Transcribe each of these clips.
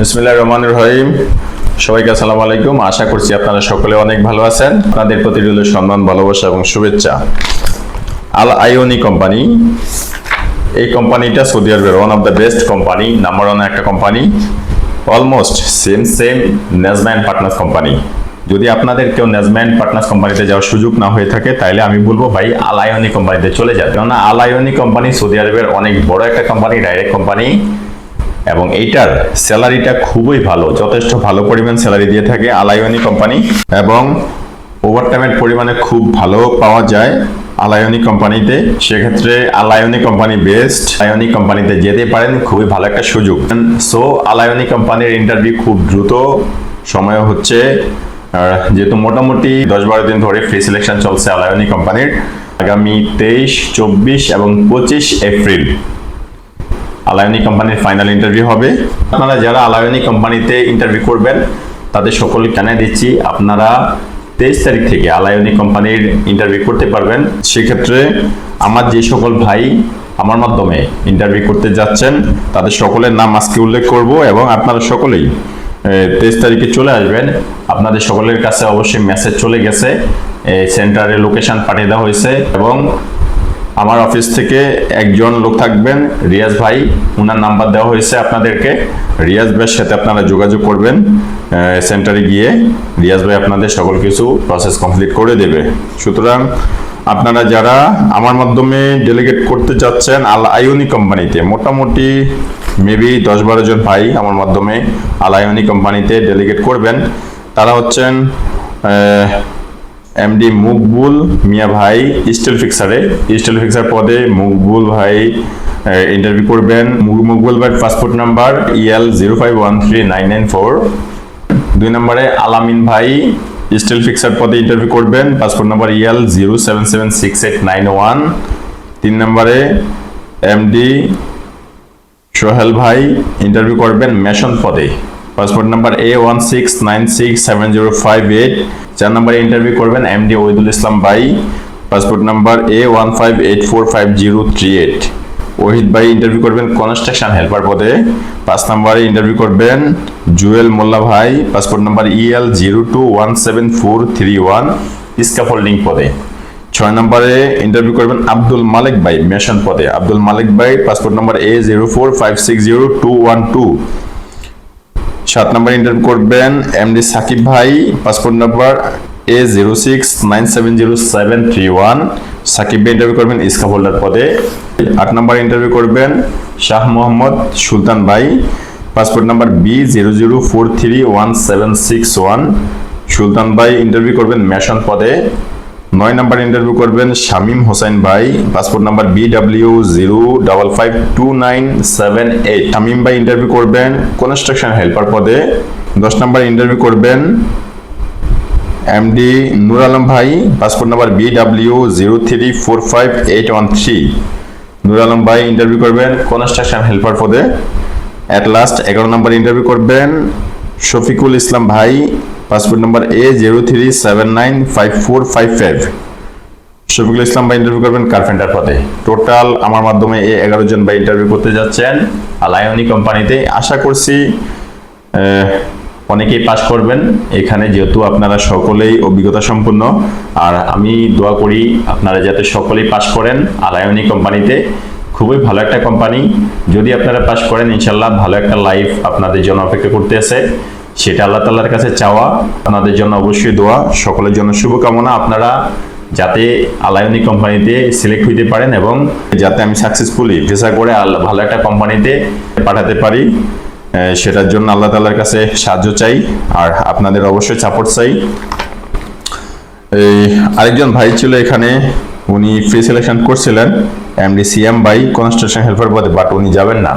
বিসমিল্লাহ রহমান রহিম। সবাইকে আসসালামু আলাইকুম। আশা করছি আপনারা সকলে অনেক ভালো আছেন। আপনাদের প্রতি রইল সম্মান, ভালোবাসা এবং শুভেচ্ছা। আল আইওনি কোম্পানি। এই কোম্পানিটা সৌদি আরবের one of the best company number one একটা কোম্পানি অলমোস্ট সেম সেম নেজম্যান পার্টনার্স কোম্পানি যদি আপনাদের কেউ নেজম্যান পার্টনার্স কোম্পানিতে যাওয়ার সুযোগ না হয়ে থাকে তাহলে আমি বলব ভাই আলায়নি কোম্পানিতে চলে যাবে কেননা আলায়নি কোম্পানি সৌদি আরবের অনেক বড় একটা কোম্পানি ডাইরেক্ট কোম্পানি এবং এইটার স্যালারিটা খুবই ভালো। যথেষ্ট ভালো পরিমাণ স্যালারি দিয়ে থাকে আলায়নি কোম্পানি এবং ওভারটাইমের পরিমাণে খুব ভালো পাওয়া যায় আলায়নি কোম্পানিতে। সেক্ষেত্রে আলায়নি কোম্পানি বেস্ট। আলায়নি কোম্পানিতে যেতে পারেন, খুবই ভালো একটা সুযোগ। সো আলায়নি কোম্পানির ইন্টারভিউ খুব দ্রুত। সময় হচ্ছে যেহেতু মোটামুটি দশ বারো দিন ধরে ফ্রি সিলেকশন চলছে আলায়নি কোম্পানির, আগামী তেইশ, চব্বিশ এবং পঁচিশ এপ্রিল। আলায়নি কোম্পানির ফাইনাল ইন্টারভিউ হবে। আপনারা যারা আলায়নি কোম্পানিতে ইন্টারভিউ করবেন, তাদের সকলকে জানিয়ে দিচ্ছি, আপনারা তেইশ তারিখ থেকে আলায়নি কোম্পানির ইন্টারভিউ করতে পারবেন। সেক্ষেত্রে আমার যে সকল ভাই আমার মাধ্যমে ইন্টারভিউ করতে যাচ্ছেন, তাদের সকলের নাম আজকে উল্লেখ করব এবং আপনারা সকলেই তেইশ তারিখে চলে আসবেন। আপনাদের সকলের কাছে অবশ্যই মেসেজ চলে গেছে। সেন্টারে লোকেশন পাঠিয়ে দেওয়া হয়েছে এবং আমার অফিস থেকে একজন লোক থাকবেন, রিয়াজ ভাই। ওনার নাম্বার দেওয়া হয়েছে আপনাদেরকে। রিয়াজ ভাইয়ের সাথে আপনারা যোগাযোগ করবেন সেন্টারে গিয়ে। রিয়াজ ভাই আপনাদের সকল কিছু প্রসেস কমপ্লিট করে দেবে। সুতরাং আপনারা যারা আমার মাধ্যমে ডেলিগেট করতে চাচ্ছেন, আল আইওনি কোম্পানিতে, মোটামুটি মেবি দশ বারো জন ভাই আমার মাধ্যমে আল আইওনি কোম্পানিতে ডেলিগেট করবেন, তারা হচ্ছেন এমডি মুকবুল মিয়া ভাই স্টিল ফিক্সারে স্টিল ফিক্সার পদে মুকবুল ভাই ইন্টারভিউ করবেন। মুক- মুকবুল ভাই passport number EL zero five one three nine nine four দুই নম্বরে আলামিন ভাই স্টিল ফিক্সার পদে ইন্টারভিউ করবেন। Passport number EL zero seven seven six eight nine one তিন নম্বরে এমডি সোহেল ভাই ইন্টারভিউ করবেন মেশন পদে। Passport number A one six nine six seven zero five eight চার নম্বরে ইন্টারভিউ করবেন এমডি ওহিদুল ইসলাম ভাই। Passport number A one five eight four five zero three eight Ohid ভাই ইন্টারভিউ করবেন কনস্ট্রাকশন হেল্পার পদে। পাঁচ নম্বরে ইন্টারভিউ করবেন জুয়েল মোল্লা ভাই। Passport number EL zero two one seven four three one scaffolding পদে। ছয় নম্বরে ইন্টারভিউ করবেন আব্দুল মালিক ভাই, মেশন পদে। আব্দুল মালিক ভাই, passport number A zero four five six zero two one two সাত নম্বরে ইন্টারভিউ করবেন এমডি সাকিব ভাই passport number A zero six nine seven zero seven three one Sakib ভাই ইন্টারভিউ করবেন ইস্কা হোল্ডার পদে। আট নম্বর ইন্টারভিউ করবেন শাহ মোহাম্মদ সুলতান ভাই passport number B zero zero four three one seven six one Sultan ভাই ইন্টারভিউ করবেন মেশন পদে। নয় নাম্বার ইন্টারভিউ করবেন শামীম হোসেন ভাই passport number B W zero double five two nine seven eight Shamim ভাই ইন্টারভিউ করবেন কনস্ট্রাকশন হেল্পার পদে। দশ নাম্বার ইন্টারভিউ করবেন এমডি নুর আলম ভাই passport number B W zero three four five eight one three Nur Alam ভাই interview করবেন construction helper পদে। At last এগারো নম্বর ইন্টারভিউ করবেন শফিকুল ইসলাম ভাই passport number A zero three seven nine five four five five Shafiqul Islam ভাই interview করবেন carpenter পদে। টোটাল আমার মাধ্যমে এই এগারো জন ভাই ইন্টারভিউ করতে যাচ্ছেন। আলায়নি কোম্পানিতে আশা করছি অনেকেই পাস করবেন। এখানে যেহেতু আপনারা সকলেই অভিজ্ঞতা সম্পন্ন, আর আমি দোয়া করি আপনারা যাতে সকলেই পাস করেন। আলায়নি কোম্পানিতে খুবই ভালো একটা কোম্পানি যদি আপনারা পাস করেন, ইনশাল্লাহ ভালো একটা লাইফ আপনাদের জন্য অপেক্ষা করতে আছে সেটা আল্লাহ তাল্লার কাছে চাওয়া আপনাদের জন্য অবশ্যই দোয়া। সকলের জন্য শুভকামনা। আপনারা যাতে আলায়নি কোম্পানিতে সিলেক্ট হইতে পারেন এবং যাতে আমি সাকসেসফুলি ভিসা করে ভালো একটা কোম্পানিতে পাঠাতে পারি সেটার জন্য আল্লাহ তাল্লার কাছে সাহায্য চাই আর আপনাদের অবশ্যই সাপোর্ট চাই। আরেকজন ভাই ছিল এখানে, উনি ফ্রি সিলেকশন করছিলেন এমডি সিএম ভাই কনস্ট্রাকশন হেল্পার পদে বাট উনি যাবেন না।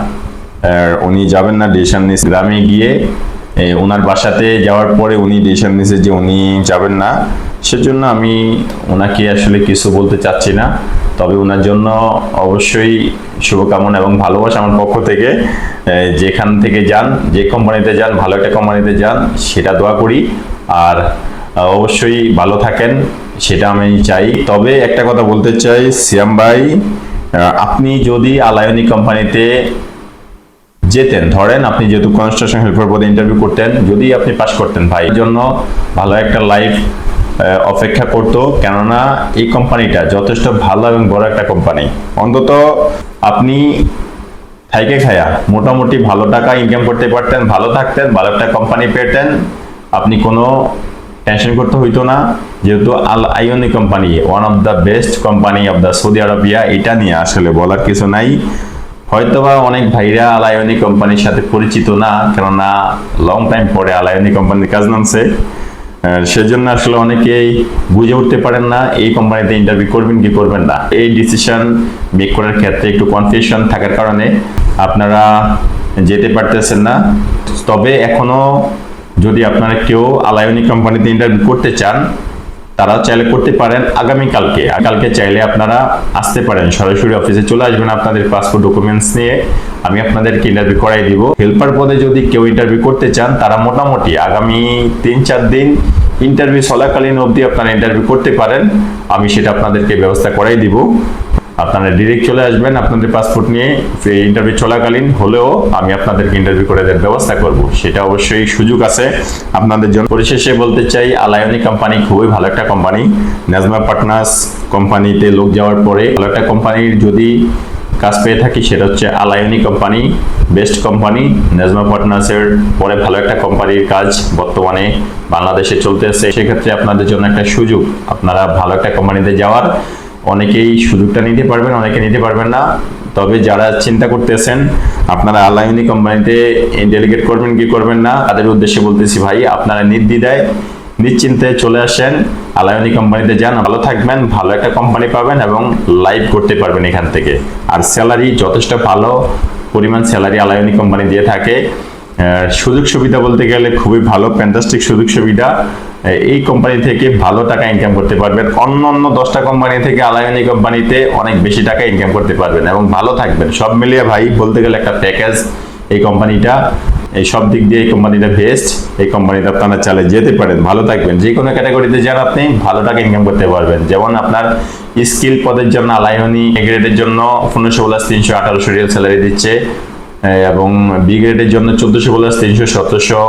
উনি যাবেন না ডিসিশন নিয়ে। গ্রামে গিয়ে ওনার বাসাতে যাওয়ার পরে উনি ডিসিশন নিয়েছে যে উনি যাবেন না। সেজন্য আমি ওনাকে আসলে কিছু বলতে চাচ্ছি না। তবে ওনার জন্য অবশ্যই শুভকামনা এবং ভালোবাসা আমার পক্ষ থেকে। যেখান থেকে যান, যে কোম্পানিতে যান, ভালো একটা কোম্পানিতে যান, সেটা দোয়া করি। আর অবশ্যই ভালো থাকেন, সেটা আমি চাই। তবে একটা কথা বলতে চাই সিয়াম ভাই আপনি যদি আলায়নি কোম্পানিতে যেতেন। ধরেন আপনি যেহেতু কনস্ট্রাকশন হেল্পার পদে ইন্টারভিউ করতেন, যদি আপনি পাশ করতেন ভাই জন্য ভালো একটা লাইফ অপেক্ষা করতো। কেননা এই কোম্পানিটা যথেষ্ট ভালো এবং বড় একটা কোম্পানি অন্তত আপনি থাইকে খায়া মোটামুটি ভালো টাকা ইনকাম করতে পারতেন, ভালো থাকতেন, ভালো একটা কোম্পানি পেতেন। আপনি কোনো টেনশন করতে হইতো না। যেহেতু আল আইওনি company one of the best company of the Saudi Arabia এটা নিয়ে আসলে বলার কিছু নাই। হয়তোবা অনেক ভাইরা আলায়নি কোম্পানির সাথে পরিচিত না, কেননা লং টাইম পরে আলায়নি কোম্পানির কাজ নামছে। সেজন্য আসলে অনেকেই বুঝে উঠতে পারেন না, এই কোম্পানিতে ইন্টারভিউ করবেন কি করবেন না। এই ডিসিশন মেক করার ক্ষেত্রে একটু কনফিউশন থাকার কারণে আপনারা যেতে পারতেছেন না। তবে এখনও যদি আপনারা কেউ আলায়নি কোম্পানিতে ইন্টারভিউ করতে চান তারা চাইলে করতে পারেন আগামী কালকে কালকে চাইলে আপনারা আসতে পারেন। সরাসরি অফিসে চলে আসবেন আপনাদের পাসপোর্ট ডকুমেন্টস নিয়ে। আমি আপনাদেরকে ইন্টারভিউ করাই দিব। হেল্পার পদে যদি কেউ ইন্টারভিউ করতে চান, তারা মোটামুটি আগামী তিন চার দিন ইন্টারভিউ চলাকালীন অবধি আপনারা ইন্টারভিউ করতে পারেন। আমি সেটা আপনাদেরকে ব্যবস্থা করাই দিব। আপনারা ডিরেক্ট চলে আসবেন আপনাদের পাসপোর্ট নিয়ে ইন্টারভিউ চলাকালীন হলেও আমি আপনাদেরকে ইন্টারভিউ করে দেওয়ার ব্যবস্থা করব। সেটা অবশ্যই সুযোগ আছে। আপনাদের জন্য পরিশেষে বলতে চাই আলায়নি কোম্পানি খুবই ভালো একটা কোম্পানি নাজমা পার্টনার্স কোম্পানিতে লোক যাওয়ার পরে ভালো একটা কোম্পানির যদি কাজ পেয়ে থাকি, সেটা হচ্ছে আলায়নি কোম্পানি বেস্ট কোম্পানি নাজমা পার্টনার্সের পরে ভালো একটা কোম্পানির কাজ বর্তমানে বাংলাদেশে চলতেছে। সেক্ষেত্রে আপনাদের জন্য একটা সুযোগ। আপনারা ভালো একটা কোম্পানিতে যাওয়ার অনেকেই সুযোগটা নিতে পারবেন, অনেকে নিতে পারবেন না। তবে যারা চিন্তা করতেছেন, আপনারা আলাইনি কোম্পানিতে ডেলিগেট করবেন কি করবেন না, তাদের উদ্দেশ্যে বলতেছি ভাই, আপনারা নির্দ্বিধায়, নিশ্চিন্তে চলে আসেন। আলায়নি কোম্পানিতে যান, ভালো থাকবেন, ভালো একটা কোম্পানি পাবেন এবং লাইভ করতে পারবেন এখান থেকে। আর স্যালারি যথেষ্ট ভালো, পরিমাণ স্যালারি আলায়নি কোম্পানি দিয়ে থাকে। সুযোগ সুবিধা বলতে গেলে খুবই ভালো ফ্যান্টাস্টিক সুযোগ সুবিধা। এই কোম্পানি থেকে ভালো টাকা ইনকাম করতে পারবেন। অন্য অন্য দশটা কোম্পানি থেকে আলায়নি কোম্পানিতে অনেক বেশি টাকা ইনকাম করতে পারবেন এবং ভালো থাকবেন। সব মিলিয়ে ভাই, বলতে গেলে একটা প্যাকেজ এই কোম্পানিটা এই সব দিক দিয়ে এই কোম্পানিটা বেস্ট এই কোম্পানিতে আপনারা চালে যেতে পারেন। ভালো থাকবেন। যে কোনো ক্যাটাগরিতে যান আপনি, ভালো টাকা ইনকাম করতে পারবেন। যেমন আপনার স্কিল পদের জন্য আলায়নি গ্রেডের জন্য পনেরোশো প্লাস তিনশো আঠারোশো রিয়াল স্যালারি দিচ্ছে। এবং বি গ্রেডের জন্য চোদ্দশো প্লাস তিনশো, সতেরোশো।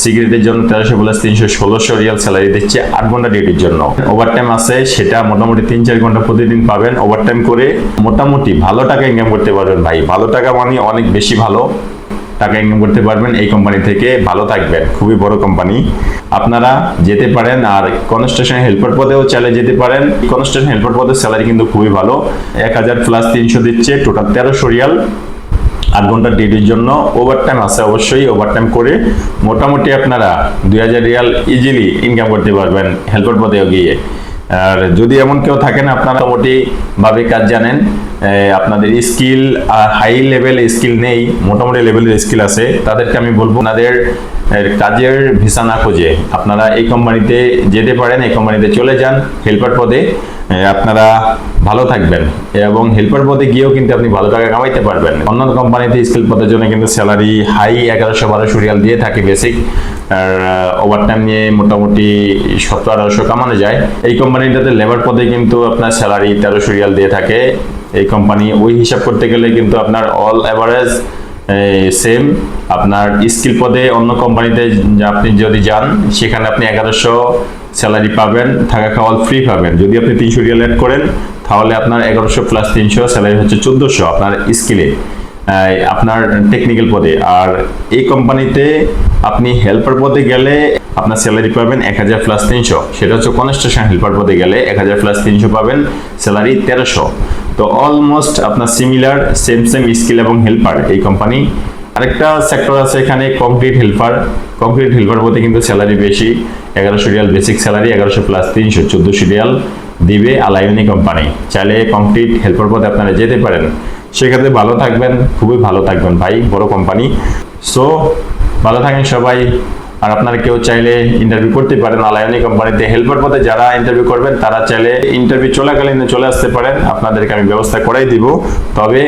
সি গ্রেডের জন্য তেরোশো প্লাস তিনশো, ষোলোশো রিয়াল স্যালারি দিচ্ছে আট ঘণ্টা ডিউটির জন্য। ওভার টাইম আছে, সেটা মোটামুটি তিন চার ঘণ্টা প্রতিদিন পাবেন। ওভার টাইম করে মোটামুটি ভালো টাকা ইনকাম করতে পারবেন ভাই। ভালো টাকা মানে অনেক বেশি ভালো টাকা ইনকাম করতে পারবেন এই কোম্পানি থেকে। ভালো থাকবেন, খুবই বড় কোম্পানি আপনারা যেতে পারেন আর কনস্ট্রাকশন হেল্পার পদেও চালে যেতে পারেন। কনস্ট্রাকশন হেল্পার পদের স্যালারি কিন্তু খুবই ভালো। এক হাজার প্লাস তিনশো দিচ্ছে টোটাল তেরোশো রিয়াল আট ঘণ্টা ডিউটির জন্য ওভার টাইম আছে অবশ্যই। ওভার টাইম করে মোটামুটি আপনারা দুই হাজার রিয়াল ইজিলি ইনকাম করতে পারবেন হেল্পার পদেও গিয়ে। আর যদি এমন কেউ থাকেন, আপনারা মোটামুটি ভাবে কাজ জানেন আপনাদের স্কিল আর হাই লেভেল স্কিল নেই, মোটামুটি লেভেলের স্কিল আছে। তাদেরকে আমি বলব, আপনাদের কাজের ভিসা না খুঁজে। আপনারা এই কোম্পানিতে যেতে পারেন, এই কোম্পানিতে চলে যান হেল্পার পদে। আপনারা ভালো থাকবেন এবং হেল্পার পদে গিয়েও কিন্তু আপনি ভালো টাকা কামাইতে পারবেন। অন্যান্য কোম্পানিতে স্কিল পদের জন্য কিন্তু স্যালারি হাই, এগারোশো বারোশো রিয়াল দিয়ে থাকে বেসিক। আর ওভার টাইম নিয়ে মোটামুটি সতেরো আঠারোশো কামানো যায়। এই কোম্পানিটাতে লেবার পদে কিন্তু আপনার স্যালারি তেরোশো রিয়াল দিয়ে থাকে। এই কোম্পানি ওই হিসাব করতে গেলে কিন্তু আপনার অল অ্যাভারেজ সেম আপনার স্কিল পদে অন্য কোম্পানিতে আপনি যদি যান, সেখানে আপনি এগারোশো স্যালারি পাবেন, থাকা খাওয়া ফ্রি পাবেন। যদি আপনি তিনশো রিয়াল অ্যাড করেন তাহলে আপনার এগারোশো প্লাস তিনশো স্যালারি হচ্ছে চোদ্দোশো আপনার স্কিলে আপনার টেকনিক্যাল পদে। আর এই কোম্পানিতে আপনি হেল্পার পদে গেলে আপনার স্যালারি পাবেন এক হাজার প্লাস তিনশো। সেটা হচ্ছে কনস্ট্রাকশন হেল্পার পদে গেলে এক হাজার প্লাস তিনশো পাবেন স্যালারি তেরোশো। তো অলমোস্ট আপনার সিমিলার সেম সেম স্কিল এবং হেল্পার এই কোম্পানি আরেকটা সেক্টর আছে এখানে কংক্রিট হেল্পার কংক্রিট হেল্পার পদে কিন্তু স্যালারি বেশি। এগারোশো রিয়াল বেসিক স্যালারি এগারোশো প্লাস তিনশো, চোদ্দোশো রিয়াল দিবে আলাইনি কোম্পানি চাইলে কংক্রিট হেল্পার পদে আপনারা যেতে পারেন। সেক্ষেত্রে ভালো থাকবেন, খুবই ভালো থাকবেন ভাই, বড় কোম্পানি সো ভালো থাকেন সবাই। আর আপনারা কেউ চাইলে ইন্টারভিউ করতে পারেন আলায়নি কোম্পানিতে হেল্পার পদে যারা ইন্টারভিউ করবেন, তারা চাইলে ইন্টারভিউ চলাকালীন চলে আসতে পারেন। আপনাদেরকে আমি ব্যবস্থা করাই দিব। তবে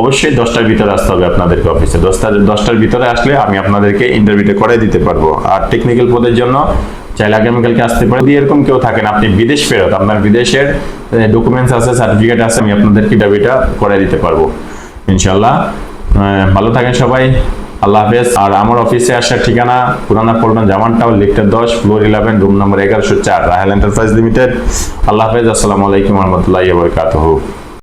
অবশ্যই দশটার ভিতরে আসতে হবে আপনাদেরকে অফিসে দশটা দশটার ভিতরে আসলে আমি আপনাদেরকে ইন্টারভিউটা করাই দিতে পারব। আর টেকনিক্যাল পদের জন্য চাইলে আগামীকালকে আসতে যদি এরকম কেউ থাকেন, আপনি বিদেশ ফেরত, আপনার বিদেশের ডকুমেন্টস আছে সার্টিফিকেট আছে, আমি আপনাদেরকে ইন্টারভিউটা করাই দিতে পারব। ইনশাল্লাহ ভালো থাকেন সবাই। আল্লাহ হাফেজ। আর আমার অফিসে আসার ঠিকানা, পুরানা পল্টন জামান টাউন লিফটের দশ ফ্লোর ইলেভেন রুম নম্বর এগারোশো চার, রাহেল এন্টারপ্রাইজ লিমিটেড আল্লাহ হাফেজ। আসসালামু আলাইকুম রহমতুল্লাহ বরকাতহ।